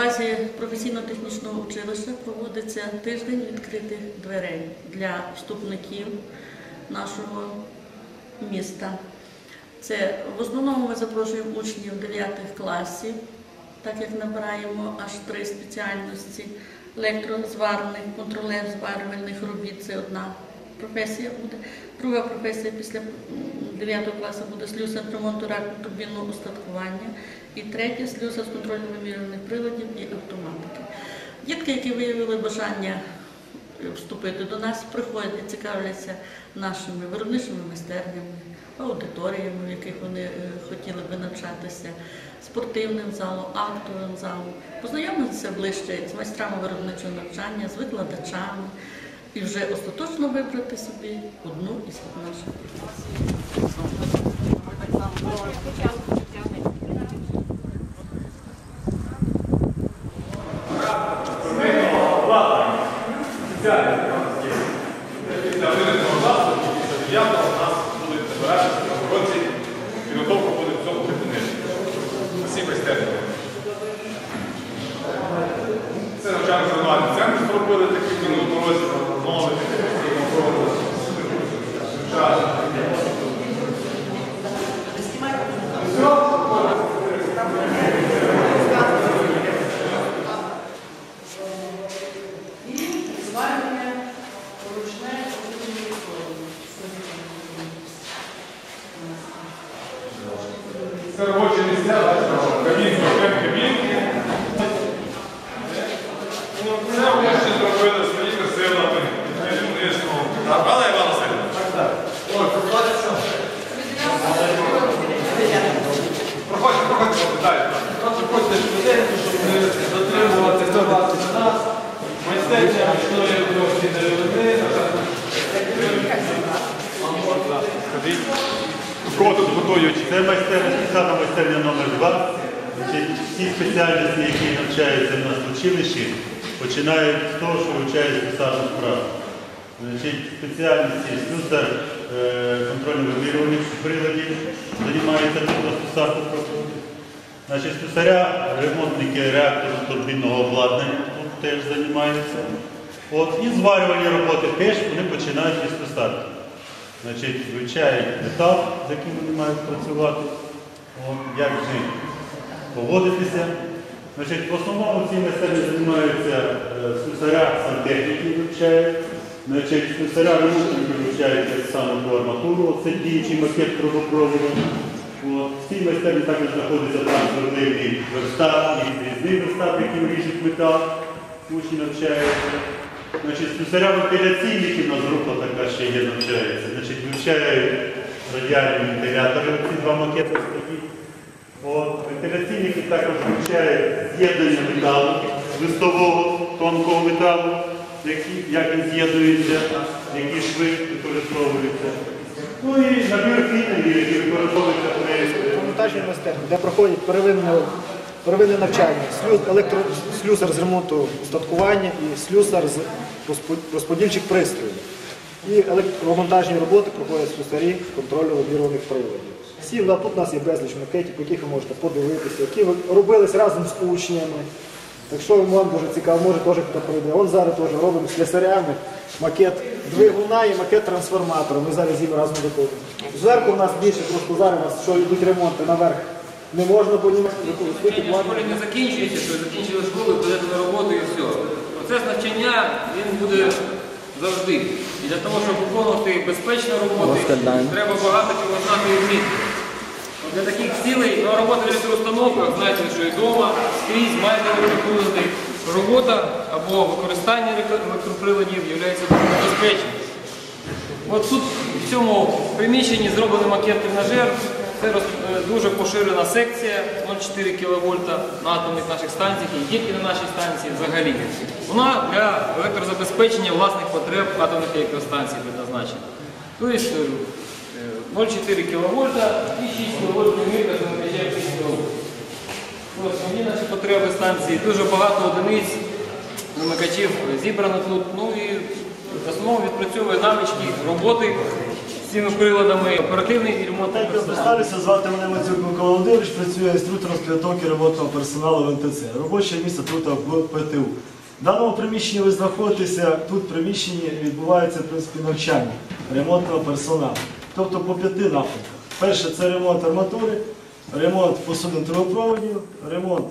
базі професійно-технічного училища проводиться тиждень відкритих дверей для вступників нашого міста. Це в основному ми запрошуємо учнів 9 класів, так як набираємо аж три спеціальності: електрозварник, контролер зварювальних робіт це одна професія буде. Друга професія після 9 класу буде слюсар ремонту раку турбінного устаткування. І третя слюсар з контролю вимірюваних приладів і автоматики. Дітки, які виявили бажання вступити до нас, приходять і цікавляться нашими виробничими майстернями, аудиторіями, в яких вони е, хотіли би навчатися, спортивним залом, актовим залом, познайомитися ближче з майстрами виробничого навчання, з викладачами і вже остаточно вибрати собі одну із наших професій. Підготовка буде в цьому кабінеті. Всі майстерні. Це навчально-тренувальний центр зробили такий минулого році новий. Це кабінки, окремі кабінки. Ну, Це ми ще зробили свої красивими. Але Іван Васильович. Проходьте, проходьте, далі. Проходьте швиденько, щоб не затримувати впливати на нас. Майстерня ручної трошки деревини. Кого тут готують? Це майстерня, спеціальна майстерня номер 2 Значить, всі спеціальності, які навчаються в нас в училищі, починають з того, що вивчають писарну справу. Спеціальності слюсар е, контрольно-вимірюваних приладів, займаються тут писарку проходить. Значить, слюсаря, ремонтники реактору турбінного обладнання тут теж займаються. От, і зварювальні роботи теж вони починають із писарки. Значить, вивчають метал, з яким вони мають працювати, от, як ним поводитися. Значить, в основному ці майстерні займаються е, слюсаря, сантехніки вивчають. Значить, слюсаря ремонтники вивчають так ту арматуру, це діючий макет трубопроводу. В цій майстерні також знаходиться трансформерний верстат, і різний верстат, яким ріжуть метал, учні навчаються. Значить, слюсаря вентиляційників у нас група така ще є навчається. Значить, вивчають радіальні вентилятори, ці два макети стоїть. От, вентиляційники також вивчають з'єднання металу, листового, тонкого металу, які, як він з'єднується, які шви використовуються. Ну і набір фітингів, які використовуються при е, монтажні майстерні, де проходять первинне, первинне навчання, слюс, електрослюсар з ремонту устаткування і слюсар з розподільчих пристроїв. І електромонтажні роботи проходять слюсарі контролю вибіруваних приладів. Всі ну, тут у нас є безліч макетів, по яких ви можете подивитися, які робились разом з учнями. Так що вам дуже цікаво, може теж хто прийде. Он зараз теж робимо з слесарями макет двигуна і макет трансформатора. Ми зараз їм разом виконуємо. Зверху у нас більше, просто зараз у нас, що йдуть ремонти наверх. Не можна понімати, школі не закінчується, що закінчили школу, підете на роботу і все. Процес навчання він буде завжди. І для того, щоб виконувати безпечну роботу, треба багато чого знати і вміти. Для таких цілей ну, робота в електроустановках, знаєте, що і вдома, скрізь маєте електроприлади. Робота або використання електроприладів є дуже безпечним. От тут в цьому приміщенні зроблений макет тренажер. Це е, дуже поширена секція 0,4 кВт на атомних наших станціях і тільки на нашій станції взагалі. Вона для електрозабезпечення власних потреб атомних електростанцій предназначена. Тобто е, 0,4 кВт і 6 кВт мірка з виміряє 6 кВт. Наші потреби станції, дуже багато одиниць вимикачів зібрано тут. Ну і в основному відпрацьовує навички роботи стіноприладами, оперативний і ремонтний Так, я персонал. представлюся, звати мене Мацюк Микола Володимирович, працюю інструктором з підготовки робочого персоналу в НТЦ. Робоче місце тут в ПТУ. В даному приміщенні ви знаходитеся, тут в приміщенні відбувається в принципі, навчання ремонтного персоналу. Тобто по п'яти напрямках. Перше це ремонт арматури, ремонт посудин трубопроводів, ремонт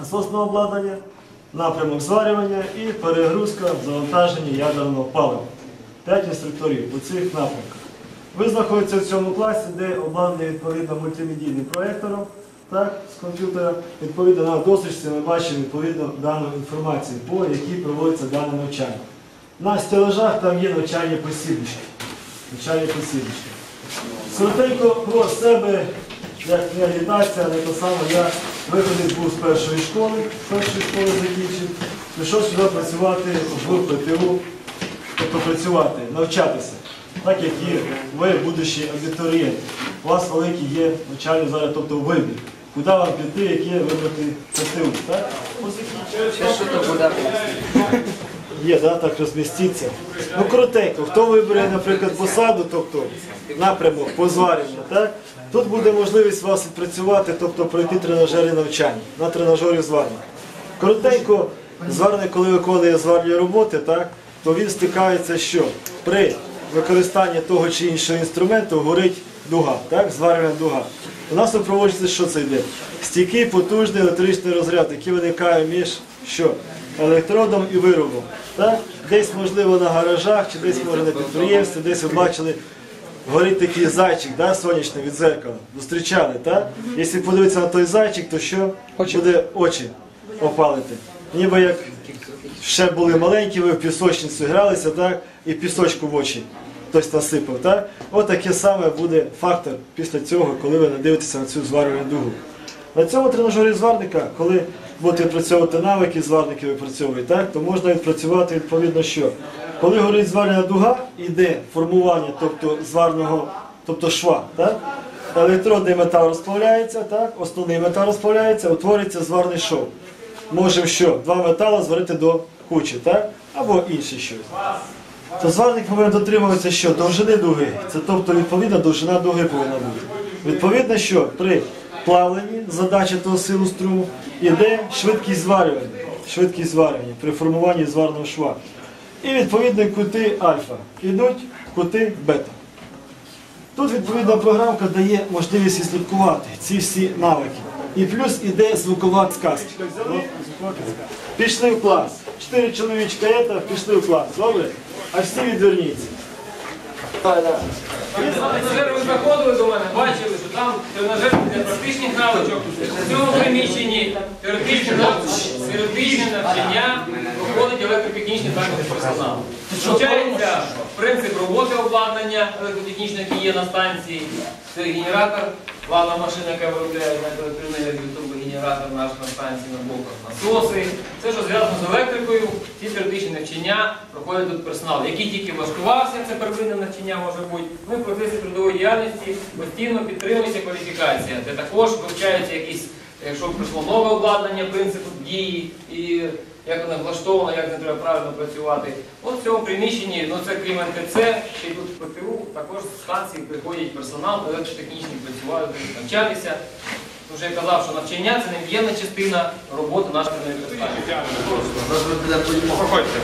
насосного обладнання, напрямок зварювання і перегрузка завантаження ядерного палива. П'ять інструкторів у цих напрямках. Ви знаходитеся в цьому класі, де обладнаний відповідно мультимедійним проєктором, так, з комп'ютера. Відповідно на досвідці ми бачимо відповідно дану інформацію, по якій проводиться дане навчання. На стелажах там є навчальні посібнички. Навчальні посібнички. Коротенько про себе, як не агітація, не то саме, я виходець був з першої школи, з першої школи закінчив, прийшов сюди працювати в ПТУ, тобто працювати, навчатися, так як і ви, будущі абітурієнти. У вас великий є навчальний зараз, тобто вибір. Куди вам піти, яке вибрати ПТУ, так? Є, да, так розміститься. Ну коротенько, хто вибере, наприклад, посаду, тобто напрямок по зварюванню, так? Тут буде можливість вас відпрацювати, тобто пройти тренажери навчання на тренажері зварювання. Коротенько, зварник, коли виконує зварні роботи, так, то він стикається, що при використанні того чи іншого інструменту горить дуга, так, зварювальна дуга. У нас випроводжується, що це йде? Стійкий потужний електричний розряд, який виникає між що? електродом і виробом. Так? Десь, можливо, на гаражах, чи десь може на підприємстві, десь ви бачили, горить такий зайчик, да, сонячний від зеркала. Зустрічали, так? Якщо подивитися на той зайчик, то що? Буде очі опалити. Ніби як ще були маленькі, ви в пісочницю гралися, так? І пісочку в очі хтось насипав. Так? От таке саме буде фактор після цього, коли ви надивитеся на цю зварювальну дугу. На цьому тренажері зварника, коли будете відпрацьовувати навики, зварники випрацьовують, так, то можна відпрацювати відповідно що. Коли горить зварена дуга, йде формування тобто, зварного, тобто шва. Так? Електродний метал розплавляється, так? основний метал розплавляється, утворюється зварний шов. Можемо що? Два метали зварити до кучі, так? або інше щось. То зварник повинен дотримуватися що? Довжини дуги. Це тобто відповідна довжина дуги повинна бути. Відповідно, що при плавленні задача того силу струму іде швидкість зварювання. Швидкість зварювання при формуванні зварного шва. І відповідно кути альфа. Ідуть кути бета. Тут відповідна програмка дає можливість відслідкувати ці всі навики. І плюс іде звукова сказка. Пішли в клас. Чотири чоловічка є, та пішли в клас. Добре? А всі відверніться. Коли ви заходили до мене, бачили, що там тренажер для практичних навичок. В цьому приміщенні теоретичне нав- навчання проходить електротехнічний заклад персонал. Вчається принцип роботи обладнання електротехнічного, яке є на станції. Це генератор, плавна машина, яка виробляє електроенергію, турбогенератор наш на станції на блоках, насоси. Все, що зв'язано з електрикою, ці теоретичні навчання проходять тут персонал, який тільки влаштувався, це первинне навчання може бути. І в процесі трудової діяльності постійно підтримується кваліфікація, де також вивчаються якісь, якщо прийшло нове обладнання, принципу дії і як воно влаштовано, як не треба правильно працювати. От в цьому приміщенні, ну це крім НТЦ, ще й тут в ПТУ, також з станції приходять персонал, електротехнічний працювати, навчатися. Тому що я казав, що навчання це невід'ємна частина роботи нашої електростанції. Проходьте.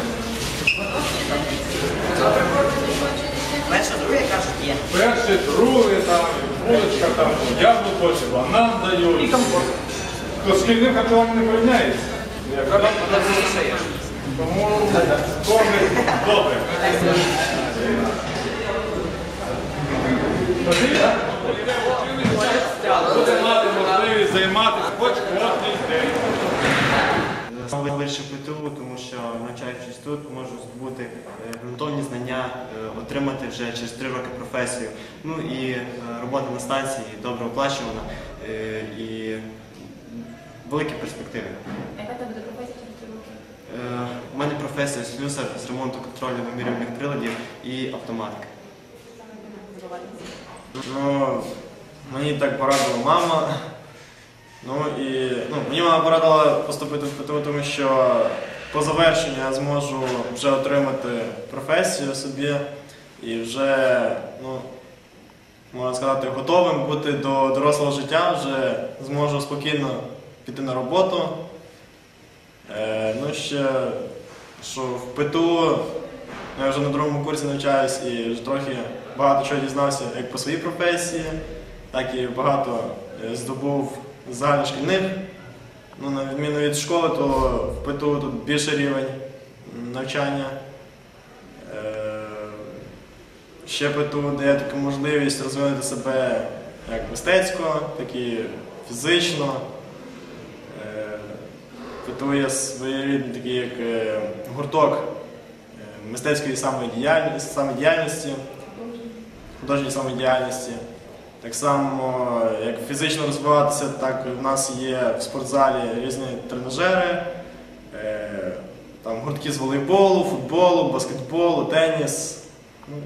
Перше, друге кажуть, є. Перший, другий, там, булочка, там, яблуко, банан дають. І компот. То з шкільним харчуванням не порівняється. Тому кормить добре. Буде мати можливість займатися хоч кожний день. Саме вирішив ПТУ, тому що навчаючись тут, можу здобути е, ґрунтовні знання, е, отримати вже через три роки професію. Ну і е, робота на станції добре оплачувана е, і великі перспективи. Яка тебе буде професія через три роки? Е, У професія слюсар з ремонту контролю вимірювальних приладів і автоматики. Ну, мені так порадила мама. Ну і ну, мені мама порадила поступити в ПТУ, тому що по завершенню я зможу вже отримати професію собі. і вже, ну, можна сказати, готовим бути до дорослого життя, вже зможу спокійно піти на роботу. Е, ну, ще, що в ПТУ я вже на другому курсі навчаюсь і вже трохи багато чого дізнався як по своїй професії, так і багато е, здобув загальношкільних. Ну, на відміну від школи, то в ПТУ тут більший рівень навчання. Е, Ще ПТУ дає таку можливість розвинути себе як мистецько, так і фізично. Е, ПТУ є своєрідний такий як е, гурток е, мистецької самодіяльності, художньої самодіяльності. Так само, як фізично розвиватися, так в нас є в спортзалі різні тренажери, е, там гуртки з волейболу, футболу, баскетболу, теніс. Ну.